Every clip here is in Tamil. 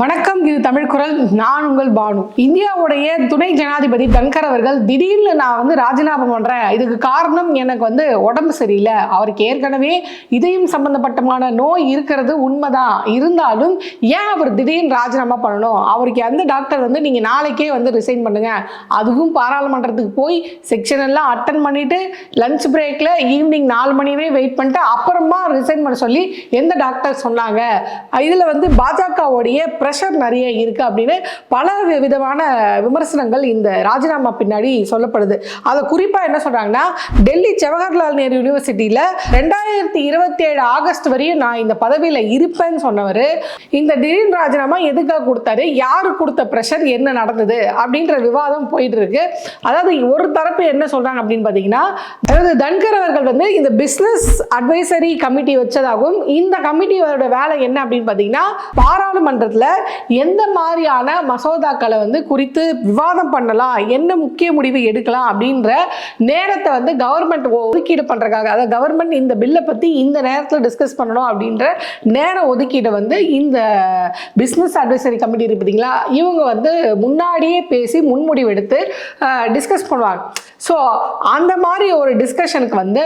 வணக்கம் இது தமிழ் குரல். நான் உங்கள் பானு. இந்தியாவுடைய துணை ஜனாதிபதி தங்கர் அவர்கள் திடீர்னு நான் வந்து ராஜினாமா பண்றேன். இதுக்கு காரணம் எனக்கு வந்து உடம்பு சரியில்லை. அவருக்கு ஏற்கனவே இதயம் சம்பந்தப்பட்டமான நோய் இருக்கிறது உண்மைதான். இருந்தாலும் ஏன் அவர் திடீர்னு ராஜினாமா பண்ணணும்? அவருக்கு அந்த டாக்டர் வந்து நீங்க நாளைக்கே வந்து ரிசைன் பண்ணுங்க. அதுவும் பாராளுமன்றத்துக்கு போய் செக்ஷன் எல்லாம் அட்டன் பண்ணிட்டு லஞ்ச் பிரேக்ல ஈவினிங் நாலு மணி வரை வெயிட் பண்ணிட்டு அப்புறமா ரிசைன் பண்ண சொல்லி எந்த டாக்டர் சொன்னாங்க? இதுல வந்து பாஜகவுடைய ப்ரெஷர் நிறைய இருக்குது அப்படின்னு பல விதமான விமர்சனங்கள் இந்த ராஜினாமா பின்னாடி சொல்லப்படுது. அதை குறிப்பாக என்ன சொல்கிறாங்கன்னா டெல்லி ஜவஹர்லால் நேரு யூனிவர்சிட்டியில் ரெண்டாயிரத்தி இருபத்தி ஏழு ஆகஸ்ட் வரையும் நான் இந்த பதவியில் இருப்பேன்னு சொன்னவர். இந்த திடீர் ராஜினாமா எதுக்காக கொடுத்தாரு? யார் கொடுத்த ப்ரெஷர் என்ன நடந்தது? அப்படின்ற விவாதம் போயிட்டு இருக்கு. அதாவது ஒரு தரப்பு என்ன சொல்கிறாங்க அப்படின்னு பார்த்தீங்கன்னா அதாவது தன்கர் அவர்கள் வந்து இந்த பிஸ்னஸ் அட்வைசரி கமிட்டி வச்சதாகவும் இந்த கமிட்டியோட வேலை என்ன அப்படின்னு பார்த்தீங்கன்னா பாராளுமன்றத்தில் எந்த மாதிரியான மசோதாக்களை வந்து குறித்து விவாதம் பண்ணலாம் என்ன முக்கிய முடிவு எடுக்கலாம் அப்படின்ற நேரத்தை வந்து கவர்மெண்ட் ஒதுக்கீடு பண்ணுறதுக்காக அதாவது கவர்மெண்ட் இந்த பில்லை பற்றி இந்த நேரத்தில் டிஸ்கஸ் பண்ணணும் அப்படின்ற நேர ஒதுக்கீடை வந்து இந்த பிஸ்னஸ் அட்வைசரி கமிட்டி இருக்கு பார்த்தீங்களா இவங்க வந்து முன்னாடியே பேசி முன்முடிவு எடுத்து டிஸ்கஸ் பண்ணுவாங்க. ஸோ அந்த மாதிரி ஒரு டிஸ்கஷனுக்கு வந்து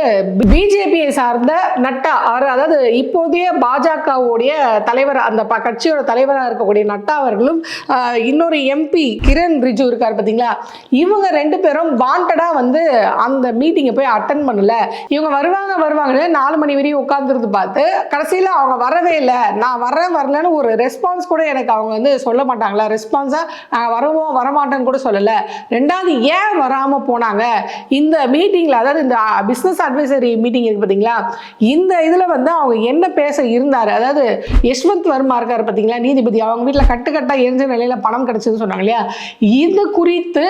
பிஜேபியை சார்ந்த நட்டா அவர் அதாவது இப்போதைய பாஜகவுடைய தலைவர் அந்த கட்சியோட தலைவராக இருக்கக்கூடிய நட்டா அவர்களும் இன்னொரு எம்பி கிரண் ரிஜு இருக்கார் பார்த்தீங்களா? இவங்க ரெண்டு பேரும் வாண்டடாக வந்து அந்த மீட்டிங்கை போய் அட்டன் பண்ணல. இவங்க வருவாங்க வருவாங்கன்னு நாலு மணி வரையும் உட்காந்துருந்து பார்த்து கடைசியில் அவங்க வரவே இல்லை. நான் வரேன் வரலன்னு ஒரு ரெஸ்பான்ஸ் கூட எனக்கு அவங்க வந்து சொல்ல மாட்டாங்களா? ரெஸ்பான்ஸாக நாங்கள் வருவோம் வரமாட்டோன்னு கூட சொல்லலை. ரெண்டாவது ஏன் வராமல் போனாங்க? இந்த மீட்டிங்கில் அதாவது இந்த பிஸ்னஸ் அட்வைசரி மீட்டிங் இருக்கு பார்த்தீங்களா? இந்த இதில் வந்து அவங்க என்ன பேச இருந்தார்? அதாவது யஷ்வந்த் வர்மா இருக்கார் பார்த்தீங்களா? நீதிபதி அவங்க வீட்டில் கட்டுக்கட்டாக எரிஞ்ச நிலையில் பணம் கிடைச்சதுன்னு சொன்னாங்க இல்லையா? இது குறித்து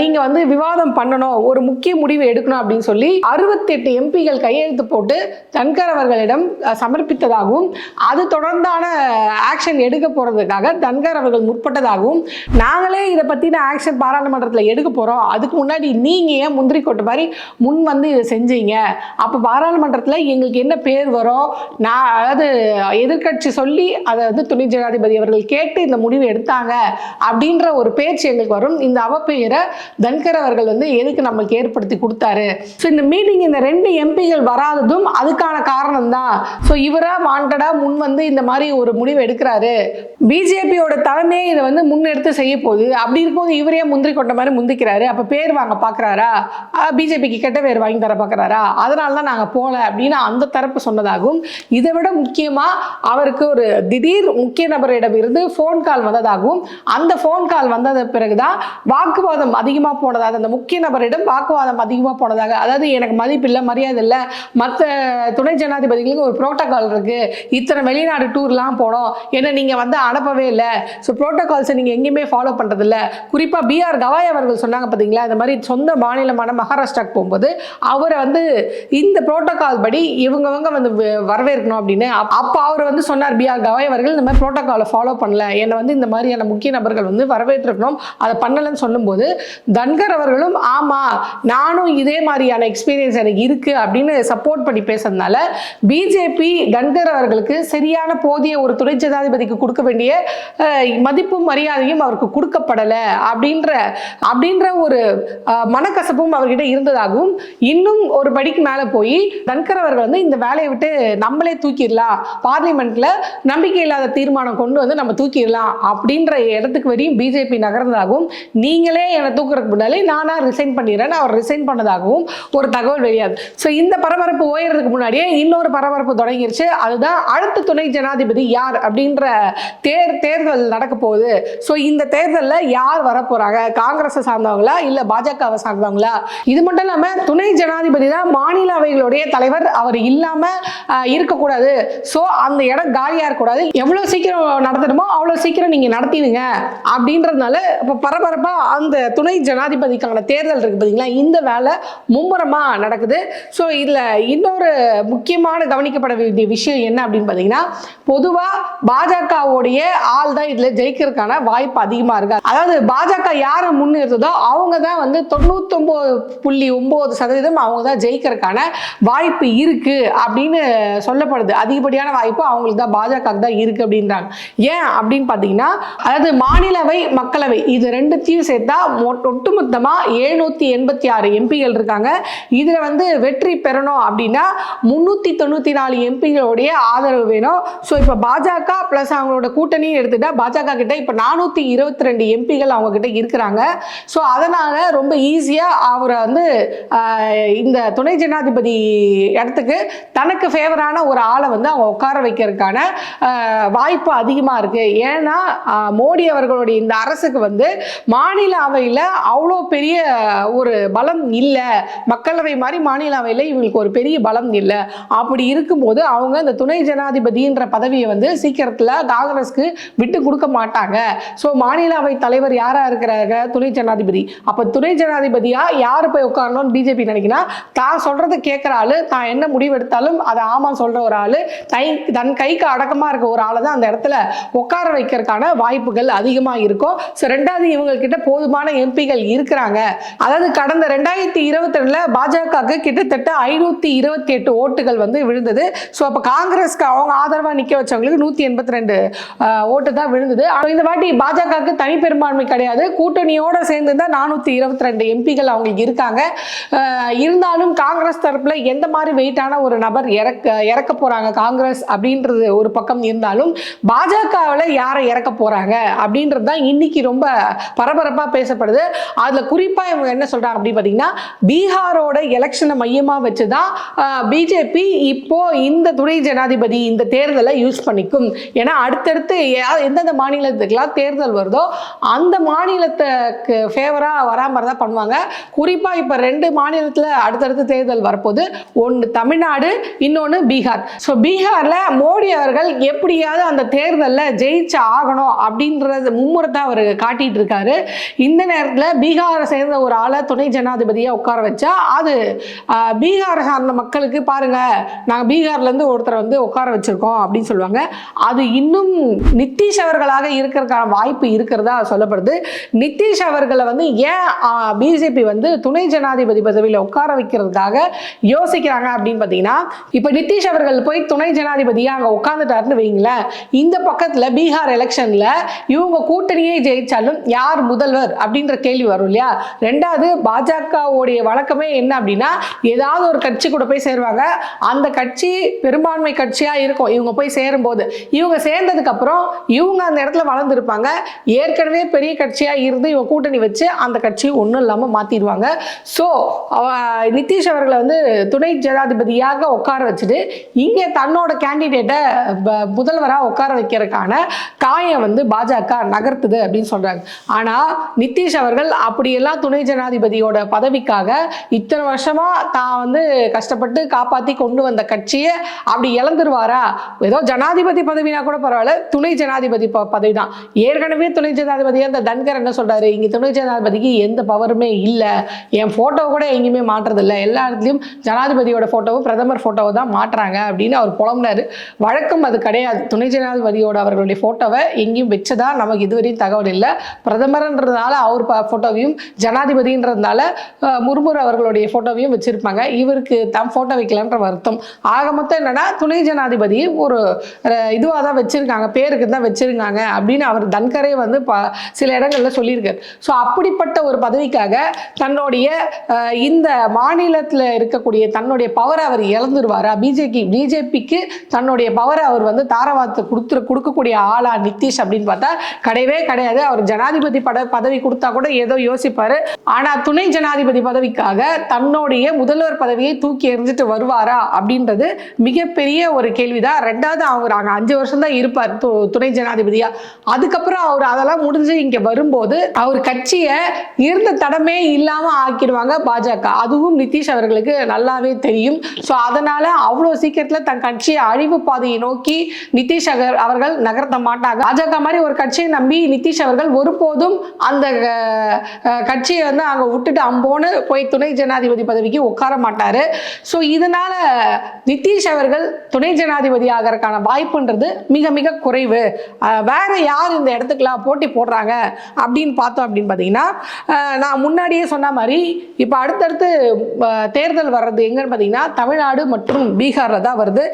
நீங்கள் வந்து விவாதம் பண்ணணும் ஒரு முக்கிய முடிவு எடுக்கணும் அப்படின்னு சொல்லி அறுபத்தெட்டு எம்பிகள் கையெழுத்து போட்டு தன்கர் அவர்களிடம் சமர்ப்பித்ததாகவும் அது தொடர்ந்தான ஆக்ஷன் எடுக்க போறதுக்காக தன்கர் அவர்கள் முற்பட்டதாகவும் நாங்களே இதை பற்றின ஆக்ஷன் பாராளுமன்றத்தில் எடுக்க போகிறோம் அதுக்கு முன்னாடி நீங்கள் ஏன் முந்திரி கொட்ட மாதிரி முன் வந்து இதை செஞ்சீங்க? அப்போ பாராளுமன்றத்தில் எங்களுக்கு என்ன பேர் வரும்? நான் அதாவது எதிர்க்கட்சி சொல்லி அதை வந்து துணை ஜனாதிபதி அவர்கள் கேட்டு இந்த முடிவு எடுத்தாங்க அப்படின்ற ஒரு பேச்சு எங்களுக்கு வரும். இந்த அவப்பெயரை தன்கர் அவர்கள் வந்து எதுக்கு நம்மளுக்கு ஏற்படுத்தி கொடுத்தாரு? ஸோ இந்த மீட்டிங் இந்த ரெண்டு எம்பிகள் வராததும் அதுக்கான காரணம் தான் ஸோ இவரா வாண்டடா முன் வந்து இந்த மாதிரி ஒரு முடிவு எடுக்கிறாரு. பிஜேபியோட தலைமையே இதை வந்து முன்னெடுத்து செய்ய போகுது. அப்படி இருக்கும்போது இவரே முந்திரி கொண்ட மாதிரி முந்திக்கிறாரு. அப்போ பேர் வாங்க பார்க்குறாரா பிஜேபிக்கு கெட்ட பேர் வாங்கி தர பார்க்குறாரா அதனால தான் நாங்கள் போகல அப்படின்னு அந்த தரப்பு சொன்னதாகவும் இதை விட முக்கியமாக அவருக்கு ஒரு திடீர் முக்கிய நபர் இருந்து ஃபோன் கால் வந்ததாகவும் அந்த ஃபோன் கால் வந்தது பிறகுதான் வாக்குவாதம் அதிகமாக போனதாக அந்த முக்கிய நபரிடம் வாக்குவாதம் அதிகமாக போனதாக அதாவது எனக்கு மதிப்பு இல்லை மரியாதை இல்லை மற்ற துணை ஜனாதிபதிகளுக்கு ஒரு புரோட்டோகால் இருக்குது இத்தனை வெளிநாடு டூர்லாம் போனோம் ஏன்னா நீங்கள் வந்து அனுப்பவே இல்லை ஸோ ப்ரோட்டோகால்ஸை நீங்கள் எங்கேயுமே ஃபாலோ பண்ணுறதில்ல குறிப்பாக பிஆர் கவாய் அவர்கள் சொன்னாங்க பார்த்தீங்களா இந்த மாதிரி சொந்த மாநிலமான மகாராஷ்டிராக்கு போகும்போது அவரை வந்து இந்த புரோட்டோகால் படி இவங்கவங்க வந்து வ- வரவேற்கணும் அப்படின்னு அப்போ அவர் வந்து சொன்னார் பிஆர் கவாய் அவர்கள் இந்த மாதிரி புரோட்டோகாலை ஃபாலோ பண்ணல. என்னை வந்து இந்த மாதிரியான முக்கிய நபர்கள் வந்து வரவேற்றிருக்கணும். அதை பண்ணலன்னு சொல்லும்போது தன்கர் அவர்களும் ஆமாம் நானும் இதே மாதிரியான எக்ஸ்பீரியன்ஸ் எனக்கு இருக்குது அப்படின்னு சப்போர்ட் பண்ணி பேசுறதுனால பிஜேபி தன்கர் அவர்களுக்கு சரியான போதிய ஒரு துணை ஜனாதிபதிக்கு கொடுக்க வேண்டிய மதிப்பும் மரியாதையும் அவருக்கு கொடுக்கப்படலை அப்படின்ற அப்படின்ற ஒரு மனக்கசப்பும் அவர்கிட்ட இருந்ததாகவும் இன்னும் ஒரு படிக்கு மேலே போய் தன்கர் அவர்கள் வந்து இந்த வேலையை விட்டு நம்மளே தூக்கிடலாம். பார்லிமெண்ட்ல நம்பிக்கை இல்லாத தீர்மானம் கொண்டு வந்து நம்ம தூக்கிடலாம் அப்படின்ற இடத்துக்கு வரையும் பிஜேபி நகர்ந்ததாகவும் நீங்களே என்னை தூக்குறதுக்கு முன்னாலே நானாக ரிசைன் பண்ணிடுறேன் அவர் ரிசைன் பண்ணதாகவும் ஒரு தகவல் வெளியாது ஸோ இந்த பரபரப்பு ஓயறதுக்கு முன்னாடியே இன்னொரு பரபரப்பு தொடங்கிருச்சு. அதுதான் அடுத்த துணை ஜனாதிபதி யார் அப்படின்ற தேர் தேர்தல் நடக்க போகுது. ஸோ இந்த தேர்தலில் யார் வரப்போகிறாங்க காங்கிரஸை சார்ந்தவங்களா இல்லை பாஜகவை சார்ந்தவங்களா? இது மட்டும் இல்லாமல் துணை ஜனாதிபதி தான் மாநில அவைகளுடைய தலைவர். அவர் இல்லாமல் இருக்கக்கூடாது. ஸோ அந்த இடம் காலியாக இருக்கக்கூடாது. எவ்வளோ சீக்கிரம் நடத்தணுமோ அவ்வளோ சீக்கிரம் நீங்கள் நடத்திடுங்க அப்படின்றதுனால இப்போ பரபரப்பாக அந்த துணை ஜனாதிபதிக்கான தேர்தல் இருக்குது பார்த்தீங்களா இந்த வேலை மும்முரமாக நடக்குது. ஸோ இதில் இன்னொரு முக்கியமான கவனிக்கப்பட வேண்டிய விஷயம் என்ன அப்படின்னு பார்த்தீங்கன்னா பொதுவாக பாஜகவுடைய ஆள் தான் இதில் ஜெயிக்கிறதுக்கான வாய்ப்பு அதிகமாக இருக்குது அதாவது பாஜக யாரை முன்னிறுத்ததோ அவங்க தான் வந்து தொண்ணூத்தொன்பது புள்ளி ஒம்பது சதவீதம் அவங்க தான் ஜெயிக்கிறதுக்கான வாய்ப்பு இருக்குது அப்படின்னு சொல்லப்படுது. அதிகப்படியான வாய்ப்பு அவங்களுக்கு தான் பாஜக தான் இருக்குது அப்படின்றாங்க. ஏன் அப்படின்னு பார்த்தீங்கன்னா அதாவது மாநிலவை மக்களவை இது ரெண்டுத்தையும் சேர்த்தா மொ- ஒட்டுமொத்தமாக எழுநூற்றி எண்பத்தி ஆறு எம்பிகள் இருக்காங்க. இதில் வந்து வெற்றி பெறணும் அப்படின்னா முந்நூற்றி தொண்ணூற்றி நாலு எம்பிகளுடைய ஆதரவு வேணும். ஸோ இப்போ பாஜக ப்ளஸ் அவங்களோட கூட்டணியும் எடுத்துட்டா பாஜக கிட்ட இப்போ நானூற்றி இருபத்தி ரெண்டு எம்பிகள் அவங்க கிட்ட இருக்கிறாங்க. ஸோ அதனால் ரொம்ப ஈஸியாக அவரை வந்து இந்த துணை ஜனாதிபதி இடத்துக்கு தனக்கு ஃபேவரான ஒரு ஆளை வந்து அவங்க உட்கார வைக்கிறதுக்கான வாய்ப்பு அதிகமாக இருக்குது ஏன்னா மோடி அவர்களுடைய இந்த அரசுக்கு வந்து மாநில அவையில் அவ்வளோ பெரிய ஒரு பலம் இல்லை. மக்களவை மாதிரி மாநில அவையில் இவங்களுக்கு ஒரு பெரிய பலம் இல்லை. அப்படி இருக்கும்போது அவங்க இந்த துணை ஜனாதிபதின்ற பதவியை வந்து சீக்கிரத்தில் காங்கிரஸ்க்கு விட்டு கொடுக்க மாட்டாங்க. ஸோ மாநில அவை தலைவர் யாராக இருக்கிறாங்க? துணை ஜனாதிபதி. அப்போ துணை ஜனாதிபதியாக யார் போய் உட்காரணும்னு பிஜேபி நினைக்கினா தான் சொல்கிறத கேட்குற ஆள் தான் என்ன முடிவெடுத்தாலும் அதை ஆமாம் சொல்கிற ஒரு ஆள் தை தன் கைக்கு அடக்கமாக இருக்க ஒரு ஆளை தான் அந்த இடத்துல உட்கார வைக்கிறதுக்கான வாய்ப்புகள் அதிகமா இருக்கும். ஸோ ரெண்டாவது இவங்க கிட்ட போதுமான எம்பிகள் இருக்கிறாங்க. அதாவது கடந்த ரெண்டாயிரத்தி இருபத்தி ரெண்டுல பாஜகவுக்கு கிட்டத்தட்ட ஐநூத்தி இருபத்தி எட்டு ஓட்டுகள் வந்து விழுந்தது. ஸோ அப்போ காங்கிரஸ்க்கு அவங்க ஆதரவா நிற்க வச்சவங்களுக்கு நூத்தி எண்பத்தி ரெண்டு ஓட்டு தான் விழுந்தது. இந்த வாட்டி பாஜகவுக்கு தனி பெரும்பான்மை கிடையாது. கூட்டணியோட சேர்ந்து தான் நானூற்றி இருபத்தி ரெண்டு எம்பிகள் அவங்களுக்கு இருக்காங்க. அஹ் இருந்தாலும் காங்கிரஸ் தரப்புல எந்த மாதிரி வெயிட்டான ஒரு நபர் இறக்க இறக்க போறாங்க காங்கிரஸ் அப்படின்றது ஒரு பக்கம் இருந்தாலும் பாஜக பாஜகவில் யாரை இறக்க போகிறாங்க அப்படின்றது தான் இன்னைக்கு ரொம்ப பரபரப்பாக பேசப்படுது. அதில் குறிப்பாக இவங்க என்ன சொல்கிறாங்க அப்படின்னு பார்த்தீங்கன்னா பீகாரோட எலெக்ஷனை மையமாக வச்சு தான் பிஜேபி இப்போ இந்த துணை ஜனாதிபதி இந்த தேர்தலை யூஸ் பண்ணிக்கும். ஏன்னா அடுத்தடுத்து எந்தெந்த மாநிலத்துக்கெல்லாம் தேர்தல் வருதோ அந்த மாநிலத்துக்கு ஃபேவராக வராமல் தான் பண்ணுவாங்க. குறிப்பாக இப்போ ரெண்டு மாநிலத்தில் அடுத்தடுத்து தேர்தல் வரப்போது ஒன்று தமிழ்நாடு இன்னொன்று பீகார். ஸோ பீகாரில் மோடி அவர்கள் எப்படியாவது அந்த தேர்தல் தேர்தலில் ஜெயிச்சு ஆகணும் அப்படின்றது மும்முரத்தை அவர் காட்டிட்டு இருக்காரு. இந்த நேரத்தில் பீகாரை சேர்ந்த ஒரு ஆளை துணை ஜனாதிபதியாக உட்கார வச்சா அது பீகார் பீகாரை சார்ந்த மக்களுக்கு பாருங்க நாங்கள் பீகார்லேருந்து ஒருத்தரை வந்து உட்கார வச்சிருக்கோம் அப்படின்னு சொல்லுவாங்க. அது இன்னும் நிதிஷ் அவர்களாக இருக்கிறதுக்கான வாய்ப்பு இருக்கிறதா சொல்லப்படுது. நிதிஷ் அவர்களை வந்து ஏன் பிஜேபி வந்து துணை ஜனாதிபதி பதவியில் உட்கார வைக்கிறதுக்காக யோசிக்கிறாங்க அப்படின்னு பார்த்தீங்கன்னா இப்போ நிதிஷ் அவர்கள் போய் துணை ஜனாதிபதியாக அங்கே உட்காந்துட்டாருன்னு வைங்களேன். இந்த பக்கம் பக்கத்தில் பீகார் எலெக்ஷனில் இவங்க கூட்டணியே ஜெயித்தாலும் யார் முதல்வர் அப்படின்ற கேள்வி வரும் இல்லையா? ரெண்டாவது பாஜகவுடைய வழக்கமே என்ன அப்படின்னா ஏதாவது ஒரு கட்சி கூட போய் சேருவாங்க. அந்த கட்சி பெரும்பான்மை கட்சியாக இருக்கும். இவங்க போய் சேரும்போது. இவங்க சேர்ந்ததுக்கப்புறம் இவங்க அந்த இடத்துல வளர்ந்துருப்பாங்க. ஏற்கனவே பெரிய கட்சியாக இருந்து இவங்க கூட்டணி வச்சு அந்த கட்சியை ஒன்றும் இல்லாமல் மாற்றிடுவாங்க ஸோ நிதிஷ் அவர்களை வந்து துணை ஜனாதிபதியாக உட்கார வச்சுட்டு இங்கே தன்னோட கேண்டிடேட்டை முதல்வராக உட்கார வைக்கிறதுக்கான காயம் வந்து பாஜக நகர்த்துது அப்படின்னு சொல்கிறாங்க ஆனால் நிதிஷ் அவர்கள் அப்படியெல்லாம் துணை ஜனாதிபதியோட பதவிக்காக இத்தனை வருஷமாக தான் வந்து கஷ்டப்பட்டு காப்பாற்றி கொண்டு வந்த கட்சியை அப்படி இழந்துருவாரா? ஏதோ ஜனாதிபதி பதவினா கூட பரவாயில்ல துணை ஜனாதிபதி ப பதவி தான் ஏற்கனவே துணை ஜனாதிபதியாக இந்த தன்கர் என்ன சொல்றாரு? இங்கே துணை ஜனாதிபதிக்கு எந்த பவருமே இல்லை. என் ஃபோட்டோ கூட எங்கேயுமே மாற்றுறதில்ல எல்லா இடத்துலையும் ஜனாதிபதியோட ஃபோட்டோவும் பிரதமர் ஃபோட்டோவை தான் மாட்டுறாங்க அப்படின்னு அவர் புலம்புனாரு. வழக்கம் அது கிடையாது. துணை ஜனாதிபதியோட அவர்களுடைய ஃபோட்டோவை எங்கேயும் வச்சதா நமக்கு இதுவரையும் தகவல் இல்லை. பிரதமர்ன்றதுனால அவர் ப ஃபோட்டோவையும் ஜனாதிபதின்றதுனால முர்முர் முர்மு அவர்களுடைய ஃபோட்டோவையும் வச்சிருப்பாங்க. இவருக்கு தம் ஃபோட்டோ வைக்கலன்ற வருத்தம். ஆக மொத்தம் என்னன்னா துணை ஜனாதிபதி ஒரு இதுவாக தான் வச்சிருக்காங்க பேருக்கு தான் வச்சிருக்காங்க அப்படின்னு அவர் தன்கரே வந்து ப சில இடங்களில் சொல்லியிருக்காரு. ஸோ அப்படிப்பட்ட ஒரு பதவிக்காக தன்னுடைய இந்த மாநிலத்தில் இருக்கக்கூடிய தன்னுடைய பவரை அவர் இழந்துருவாரா? பிஜேபி பிஜேபிக்கு தன்னுடைய பவரை அவர் வந்து தாரவாத்தை கொடுத்துரு கொடுக்கக்கூடிய ஆளா நிதிஷ் அப்படின்னு பார்த்தா கிடையவே கிடையாது. அவர் ஜனாதிபதி பட பதவி கொடுத்தா கூட ஏதோ யோசிப்பாரு. ஆனா துணை ஜனாதிபதி பதவிக்காக தன்னுடைய முதல்வர் பதவியை தூக்கி எறிஞ்சிட்டு வருவாரா அப்படின்றது மிகப்பெரிய ஒரு கேள்விதான். ரெண்டாவது அவர் அங்கே அஞ்சு வருஷம் தான் இருப்பார் துணை ஜனாதிபதியா. அதுக்கப்புறம் அவர் அதெல்லாம் முடிஞ்சு இங்க வரும்போது அவர் கட்சியை இருந்த தடமே இல்லாம ஆக்கிடுவாங்க பாஜக. அதுவும் நிதிஷ் அவர்களுக்கு நல்லாவே தெரியும். ஸோ அதனால அவ்வளோ சீக்கிரத்தில் தன் கட்சியை அழிவு பாதையை நோக்கி நிதிஷ் அகர் அவர்கள் நகர்த்த மாட்டாங்க. பாஜக மாதிரி ஒரு கட்சியை நம்பி நிதிஷ் அவர்கள் ஒருபோதும் அந்த கட்சியை வந்து அங்கே விட்டுட்டு அம்போன்னு போய் துணை ஜனாதிபதி பதவிக்கு உட்கார மாட்டார். ஸோ இதனால நிதிஷ் அவர்கள் துணை ஜனாதிபதி ஆகிறதுக்கான வாய்ப்புன்றது மிக மிக குறைவு. வேறு வேற யார் இந்த இடத்துக்குலாம் போட்டி போடுறாங்க அப்படின்னு பார்த்தோம் அப்படின்னு பார்த்தீங்கன்னா நான் முன்னாடியே சொன்ன மாதிரி இப்போ அடுத்தடுத்து தேர்தல் வர்றது எங்கன்னு பார்த்தீங்கன்னா தமிழ்நாடு மற்றும் பீகாரில் தான் வருது.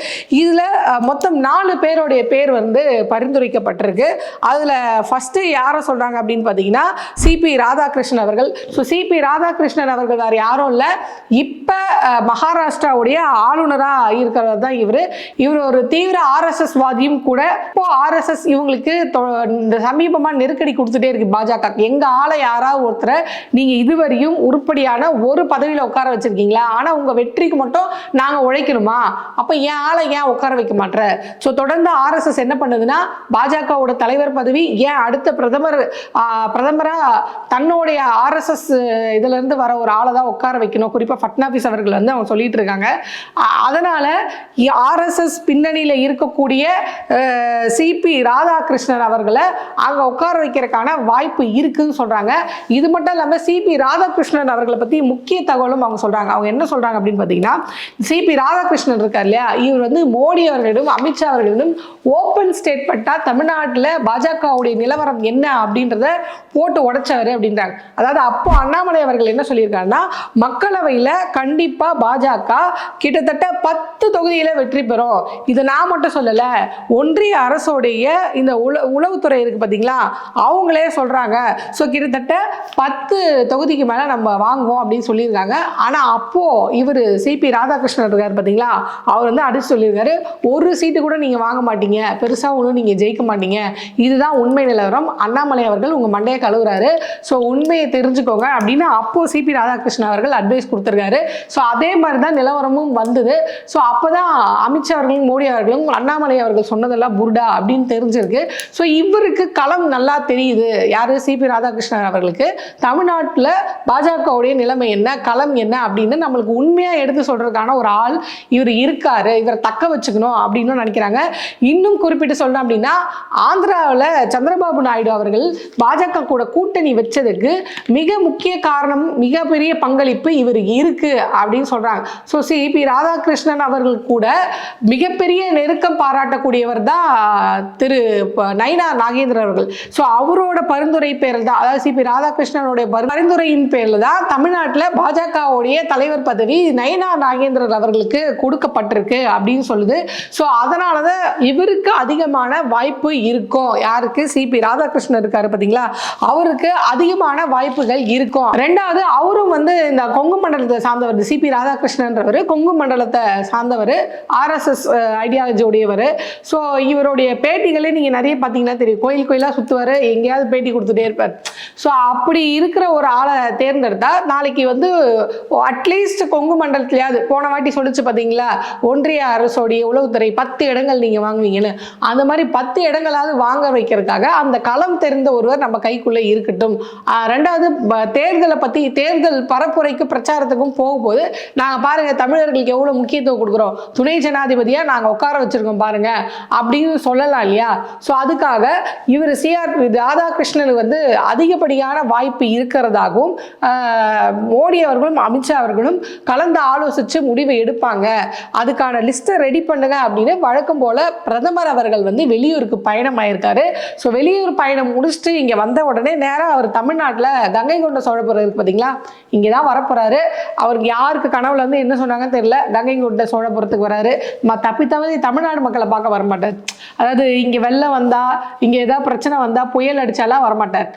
இதில் மொத்தம் நாலு பேருடைய பேர் வந்து பரிந்துரைக்கப்பட்டிருக்கு. அதில் ஃபஸ்ட்டு யாரை சொல்கிறாங்க அப்படின்னு பார்த்தீங்கன்னா சிபி ராதாகிருஷ்ணன் அவர்கள். ஸோ சிபி ராதாகிருஷ்ணன் அவர்கள் வேறு யாரும் இல்லை. இப்போ மகாராஷ்டிராவுடைய ஆளுநராக இருக்கிறவர் தான் இவர். இவர் ஒரு தீவிர ஆர்எஸ்எஸ் வாதியும் கூட இப்போ ஆர்எஸ்எஸ் இவங்களுக்கு தொ- இந்த சமீபமாக நெருக்கடி கொடுத்துட்டே இருக்கு பாஜக. எங்கள் ஆளை யாராவது ஒருத்தரை நீங்கள் இதுவரையும் உருப்படியான ஒரு பதவியில் உட்கார வச்சிருக்கீங்களா? ஆனால் உங்கள் வெற்றிக்கு மட்டும் நாங்கள் உழைக்கணுமா? அப்போ என் ஆளை ஏன் உட்கார வைக்க மாட்டேற ஸோ தொடர்ந்து ஆர்எஸ்எஸ் என்ன பண்ணுதுன்னா பாஜகவோட தலைவர் பதவி ஏன் அடுத்த பிரதமர் பிரதமராக தன்னுடைய ஆர்எஸ்எஸ் இதுலேருந்து வர ஒரு ஆளை தான் உட்கார வைக்கணும். குறிப்பாக ஃபட்னாபிஸ் அவர்கள் வந்து அவங்க சொல்லிட்டு இருக்காங்க. அதனால ஆர்எஸ்எஸ் பின்னணியில் இருக்கக்கூடிய சிபி ராதாகிருஷ்ணன் அவர்களை அங்கே உட்கார வைக்கிறதுக்கான வாய்ப்பு இருக்குன்னு சொல்கிறாங்க இது மட்டும் இல்லாமல் சிபி ராதாகிருஷ்ணன் அவர்களை பற்றி முக்கிய தகவலும் அவங்க சொல்கிறாங்க அவங்க என்ன சொல்கிறாங்க அப்படின்னு பார்த்தீங்கன்னா சிபி ராதாகிருஷ்ணன் இருக்கார் இல்லையா? இவர் வந்து மோடி அவர்களிடம் அமித்ஷா அவர்களிடம் ஓப்பன் ஸ்டேட்மெண்ட்டாக தமிழ்நாட்டில் பாஜகவுடைய நிலவரம் என்ன அப்படின்றத போட்டு உடைச்சவர் அப்படின்றாங்க. அதாவது அப்போ அண்ணாமலை அவர்கள் என்ன சொல்லியிருக்காருன்னா மக்களவையில் கண்டிப்பாக பாஜக கிட்டத்தட்ட பத்து தொகுதியில் வெற்றி பெறும். இது நான் மட்டும் சொல்லலை ஒன்றிய அரசோடைய இந்த உல உளவுத்துறை இருக்குது பார்த்தீங்களா அவங்களே சொல்கிறாங்க ஸோ கிட்டத்தட்ட பத்து தொகுதிக்கு மேலே நம்ம வாங்குவோம் அப்படின்னு சொல்லியிருக்காங்க. ஆனால் அப்போது இவர் சிபி ராதாகிருஷ்ணன் இருக்கார் பார்த்தீங்களா அவர் வந்து அடிச்சு சொல்லியிருக்காரு ஒரு சீட்டு கூட நீங்கள் வாங்க மாட்டீங்க பெருசாக ஒன்றும் நீங்கள் ஜெயிக்க மாட்டீங்க. இதுதான் உண்மை நிலவரம். அண்ணாமலை அவர்கள் உங்கள் மண்டையை கழுவுறாரு. ஸோ உண்மையை தெரிஞ்சுக்கோங்க அப்படின்னு அப்போ சிபி ராதாகிருஷ்ணன் அவர்கள் அட்வைஸ் கொடுத்துருக்காரு. ஸோ அதே மாதிரி தான் நிலவரமும் வந்தது. ஸோ அப்போ தான் அமித்ஷா அவர்களும் மோடி அவர்களும் அண்ணாமலை அவர்கள் சொன்னதெல்லாம் புர்டா அப்படின்னு தெரிஞ்சிருக்கு. ஸோ இவருக்கு களம் நல்லா தெரியுது. யாரு? சிபி ராதாகிருஷ்ணன் அவர்களுக்கு. தமிழ்நாட்டில் பாஜகவுடைய நிலைமை என்ன? களம் என்ன? அப்படின்னு நம்மளுக்கு உண்மையாக எடுத்து சொல்றதுக்கான ஒரு ஆள் இவர் இருக்காரு. இவரை தக்க வச்சுக்கணும் அப்படின்னு நினைக்கிறாங்க. இன்னும் குறிப்பிட்டு சொல்லணும் அப்படின்னா ஆந்திராவில் சந்திரபாபு நாயுடு அவர்கள் பாஜக கூட கூட்டணி வச்சதுக்கு மிக முக்கிய காரணம் மிகப்பெரிய பங்களிப்பு இவருக்கு இருக்கு அப்படின்னு சொல்றாங்க. ஸோ சிபி ராதாகிருஷ்ணன் அவர்கள் கூட மிகப்பெரிய நெருக்கம் பாராட்டக்கூடியவர் தான் திரு நயினா நாகேந்திரன் அவர்கள். ஸோ அவரோட பரிந்துரை பேரில் தான் அதாவது சிபி ராதாகிருஷ்ணனுடைய பரிந்துரையின் பேரில் தான் தமிழ்நாட்டில் பாஜகவுடைய தலைவர் பதவி நயனா நாகேந்திரன் அவர்களுக்கு கொடுக்கப்பட்டிருக்கு அப்படின்னு சொல்லுது. ஸோ அதனால தான் இவருக்கு அதிகமான வாய்ப்பு இருக்கும். யாருக்கு? சிபி ராதாகிருஷ்ணன் இருக்காரு பார்த்தீங்களா அவருக்கு அதிகமான வாய்ப்புகள் இருக்கும். ரெண்டாவது அவரும் வந்து இந்த கொங்கு மண்டலத்தை சார்ந்தவர். சிபி ராதாகிருஷ்ணன்றவர் கொங்கு மண்டலத்தை சார்ந்தவர். ஆர்எஸ்எஸ் ஐடியாலஜி உடையவர். ஸோ இவருடைய பேட்டிகளே நீங்கள் நிறைய பார்த்தீங்கன்னா தெரியும். கோயில் கோயிலாக சுற்றுவார் எங்கேயாவது பேட்டி கொடுத்துட்டே இருப்பார். ஸோ அப்படி இருக்கிற ஒரு ஆளை தேர்ந்தெடுத்தா நாளைக்கு வந்து அட்லீஸ்ட் கொங்கு மண்டலத்திலேயாவது போன வாட்டி சொல்லிச்சு பார்த்தீங்களா ஒன்றிய அரசோடைய உளவுத்துறை பத்து இடங்கள் நீங்கள் வாங்குவீங்கன்னு. அந்த மாதிரி பத்து இடங்களாவது வாங்க வைக்கிறதுக்காக அந்த களம் தெரிந்த ஒருவர் நம்ம கைக்குள்ளே இருக்கட்டும். ரெண்டாவது தேர்தலை பற்றி தேர்தல் பரப்புரைக்கு பிரச்சாரத்துக்கும் போகும்போது நாங்கள் பாருங்கள் தமிழர்களுக்கு எவ்வளோ முக்கியத்துவம் கொடுக்குறோம். துணை ஜனாதிபதியாக நாங்கள் உட்கார வச்சுருக்கோம் பாருங்கள் அப்படின்னு சொல்லலாம் இல்லையா? ஸோ அதுக்காக இவர் சிஆர் ராதாகிருஷ்ணனுக்கு வந்து அதிகப்படியான வாய்ப்பு இருக்கிறதாகவும் மோடி அவர்களும் அமித்ஷா அவர்களும் கலந்து ஆலோசித்து முடிவை எடுப்பாங்க. அதுக்கான லிஸ்ட்டை ரெடி பண்ணுங்க அப்படின்னு வழக்கம் போல பிரதமர் அவர்கள் வந்து வந்து வெளியூருக்கு பயணம் ஆயிருக்காரு ஸோ வெளியூர் பயணம் முடிச்சுட்டு இங்கே வந்த உடனே நேராக அவர் தமிழ்நாட்டில் கங்கை கொண்ட சோழபுரம் இருக்கு பார்த்தீங்களா இங்கே தான் வரப்போகிறாரு அவருக்கு யாருக்கு கனவுல வந்து என்ன சொன்னாங்கன்னு தெரியல. கங்கை கொண்ட சோழபுரத்துக்கு வராரு. ம தப்பி தவிர தமிழ்நாடு மக்களை பார்க்க வரமாட்டார். அதாவது இங்கே வெள்ளம் வந்தால் இங்கே ஏதாவது பிரச்சனை வந்தால் புயல் அடித்தாலாம் வரமாட்டார்.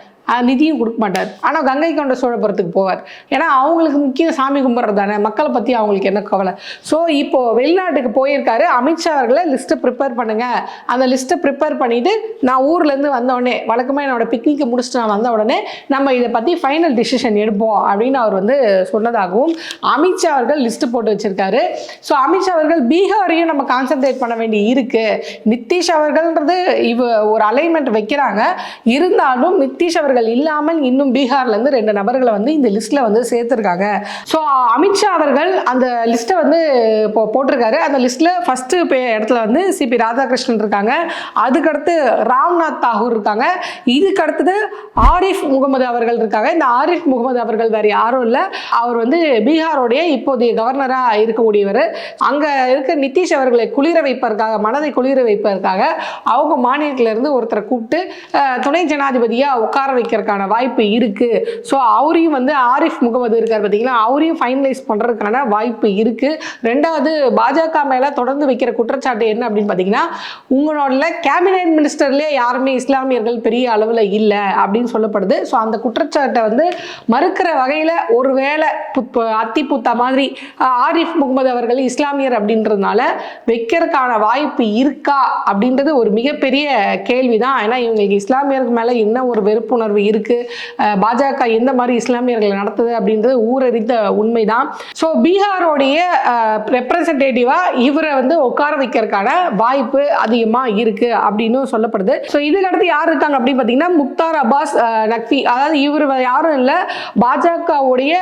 நிதியும் கொடுக்க மாட்டார். ஆனால் கங்கை கொண்ட சோழபுரத்துக்கு போவார். ஏன்னா அவங்களுக்கு முக்கியம் சாமி கும்பிட்றது தானே. மக்களை பற்றி அவங்களுக்கு என்ன கவலை? ஸோ இப்போது வெளிநாட்டுக்கு போயிருக்காரு. அமித்ஷா அவர்களை லிஸ்ட்டை ப்ரிப்பேர் பண்ணுங்கள் அந்த லிஸ்ட்டை ப்ரிப்பேர் பண்ணிவிட்டு நான் ஊர்லேருந்து வந்த உடனே வழக்கமாக என்னோட பிக்னிக்கை முடிச்சுட்டு நான் வந்த உடனே நம்ம இதை பற்றி ஃபைனல் டிசிஷன் எடுப்போம் அப்படின்னு அவர் வந்து சொன்னதாகவும் அமித்ஷா அவர்கள் லிஸ்ட்டு போட்டு வச்சுருக்காரு. ஸோ அமித்ஷா அவர்கள் பீகாரையும் நம்ம கான்சென்ட்ரேட் பண்ண வேண்டி இருக்குது நிதிஷ் அவர்கள்ன்றது இவ ஒரு அலைன்மெண்ட் வைக்கிறாங்க. இருந்தாலும் நிதிஷ் அவர்கள் இல்லாமல் இன்னும் பீகார்ல இருந்து ரெண்டு நபர்களை வந்து இந்த லிஸ்ட்ல வந்து சேர்த்திருக்காங்க. ஸோ அமித்ஷா அவர்கள் அந்த லிஸ்ட்டை வந்து இப்போ போட்டிருக்காரு. அந்த லிஸ்ட்ல ஃபர்ஸ்ட் இடத்துல வந்து சிபி ராதாகிருஷ்ணன் இருக்காங்க. அதுக்கடுத்து ராம்நாத் தாகூர் இருக்காங்க. இதுக்கு அடுத்தது ஆரிஃப் முகமது அவர்கள் இருக்காங்க. இந்த ஆரிஃப் முகமது அவர்கள் வேற யாரும் இல்லை. அவர் வந்து பீகாரோடைய இப்போதைய கவர்னராக இருக்கக்கூடியவர். அங்கே இருக்க நிதிஷ் அவர்களை குளிர வைப்பதற்காக மனதை குளிர வைப்பதற்காக அவங்க மாநிலத்துல இருந்து ஒருத்தரை கூப்பிட்டு துணை ஜனாதிபதியாக உட்கார வைக்கிறதுக்கான வாய்ப்பு இருக்குது ஸோ அவரையும் வந்து ஆரிஃப் முகமது இருக்கார் பார்த்தீங்களா அவரையும் ஃபைனலைஸ் பண்ணுறதுக்கான வாய்ப்பு இருக்குது ரெண்டாவது பாஜக மேலே தொடர்ந்து வைக்கிற குற்றச்சாட்டு என்ன அப்படின்னு பார்த்தீங்கன்னா உங்களோட கேபினெட் மினிஸ்டர்லேயே யாருமே இஸ்லாமியர்கள் பெரிய அளவில் இல்லை அப்படின்னு சொல்லப்படுது. ஸோ அந்த குற்றச்சாட்டை வந்து மறுக்கிற வகையில் ஒருவேளை அத்தி பூத்தா மாதிரி ஆரிஃப் முகமது அவர்கள் இஸ்லாமியர் அப்படின்றதுனால வைக்கிறதுக்கான வாய்ப்பு இருக்கா அப்படின்றது ஒரு மிகப்பெரிய கேள்வி தான் ஏன்னா இவங்களுக்கு இஸ்லாமியருக்கு மேலே என்ன ஒரு வெறுப்புணர்வு இருக்குது பாஜக எந்த மாதிரி இஸ்லாமியர்களை நடத்துது அப்படின்றது ஊரறிந்த உண்மைதான். ஸோ பீகாரோடைய ரெப்ரசன்டேட்டிவாக இவரை வந்து உட்கார வைக்கிறதுக்கான வாய்ப்பு அதிகமாக இருக்குது அப்படின்னு சொல்லப்படுது. ஸோ இதுக்கு அடுத்து யார் இருக்காங்க அப்படின்னு பார்த்தீங்கன்னா முக்தார் அப்பாஸ் நக்வி. அதாவது இவர் யாரும் இல்லை. பாஜகவுடைய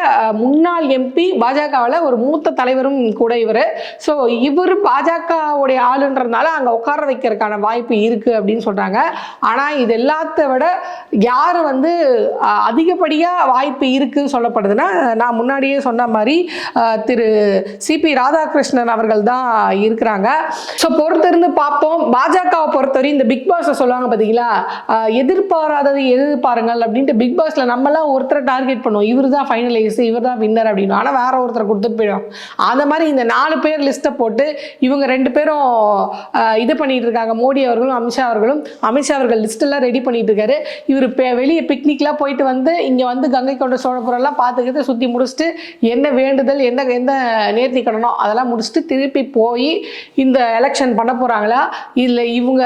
முன்னாள் எம்பி பாஜகவில் ஒரு மூத்த தலைவரும் கூட இவர். ஸோ இவர் பாஜகவுடைய ஆளுன்றதுனால அங்கே உட்கார வைக்கிறதுக்கான வாய்ப்பு இருக்குது அப்படின்னு சொல்கிறாங்க ஆனால் இது எல்லாத்த விட யார் வந்து அதிகப்படியாக வாய்ப்பு இருக்குன்னு சொல்லப்படுதுன்னா நான் முன்னாடியே சொன்ன மாதிரி திரு சிபி ராதாகிருஷ்ணன் அவர்கள் தான் இருக்கிறாங்க. ஸோ பொறுத்திருந்து பார்ப்போம். பாஜகவை பொறுத்தவரை இந்த பிக் பாஸை சொல்லுவாங்க பார்த்தீங்களா எதிர்பாராததை எதிர்பாராதது எதிர்பாருங்கள் அப்படின்ட்டு பிக் பாஸில் நம்மலாம் ஒருத்தரை டார்கெட் பண்ணுவோம். இவர் தான் ஃபைனலைஸ் இவர் தான் வின்னர் அப்படின்னு. ஆனால் வேற ஒருத்தரை கொடுத்துட்டு போயிடும் அந்த மாதிரி இந்த நாலு பேர் லிஸ்ட்டை போட்டு இவங்க ரெண்டு பேரும் இது பண்ணிட்டு இருக்காங்க. மோடி அவர்களும் அமித்ஷா அவர்களும். அமித்ஷா அவர்கள் லிஸ்ட் எல்லாம் ரெடி பண்ணிட்டு இருக்காரு. இவர் வெளியே பிக்னிக்லாம் போயிட்டு வந்து இங்கே வந்து கங்கை கொண்ட சோழபுரம்லாம் பார்த்துக்கிட்டு சுற்றி முடிச்சுட்டு என்ன வேண்டுதல் என்ன எந்த நேர்த்தி கடனோ அதெல்லாம் முடிச்சுட்டு திருப்பி போய் இந்த எலெக்ஷன் பண்ண போகிறாங்களா இல்லை இவங்க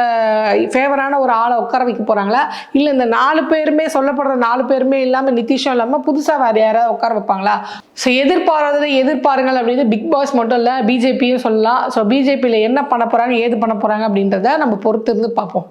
ஃபேவரான ஒரு ஆளை உட்கார வைக்க போகிறாங்களா இல்லை இந்த நாலு பேருமே சொல்லப்படுற நாலு பேருமே இல்லாமல் நிதிஷும் இல்லாமல் புதுசாக வேறு யாராவது உட்கார வைப்பாங்களா? ஸோ எதிர்பாராததை எதிர்பாருங்கள் அப்படின்னு பிக் பாஸ் மட்டும் இல்லை பிஜேபியும் சொல்லலாம். ஸோ பிஜேபியில் என்ன பண்ண போகிறாங்க ஏது பண்ண போகிறாங்க அப்படின்றத நம்ம பொறுத்து இருந்து பார்ப்போம்.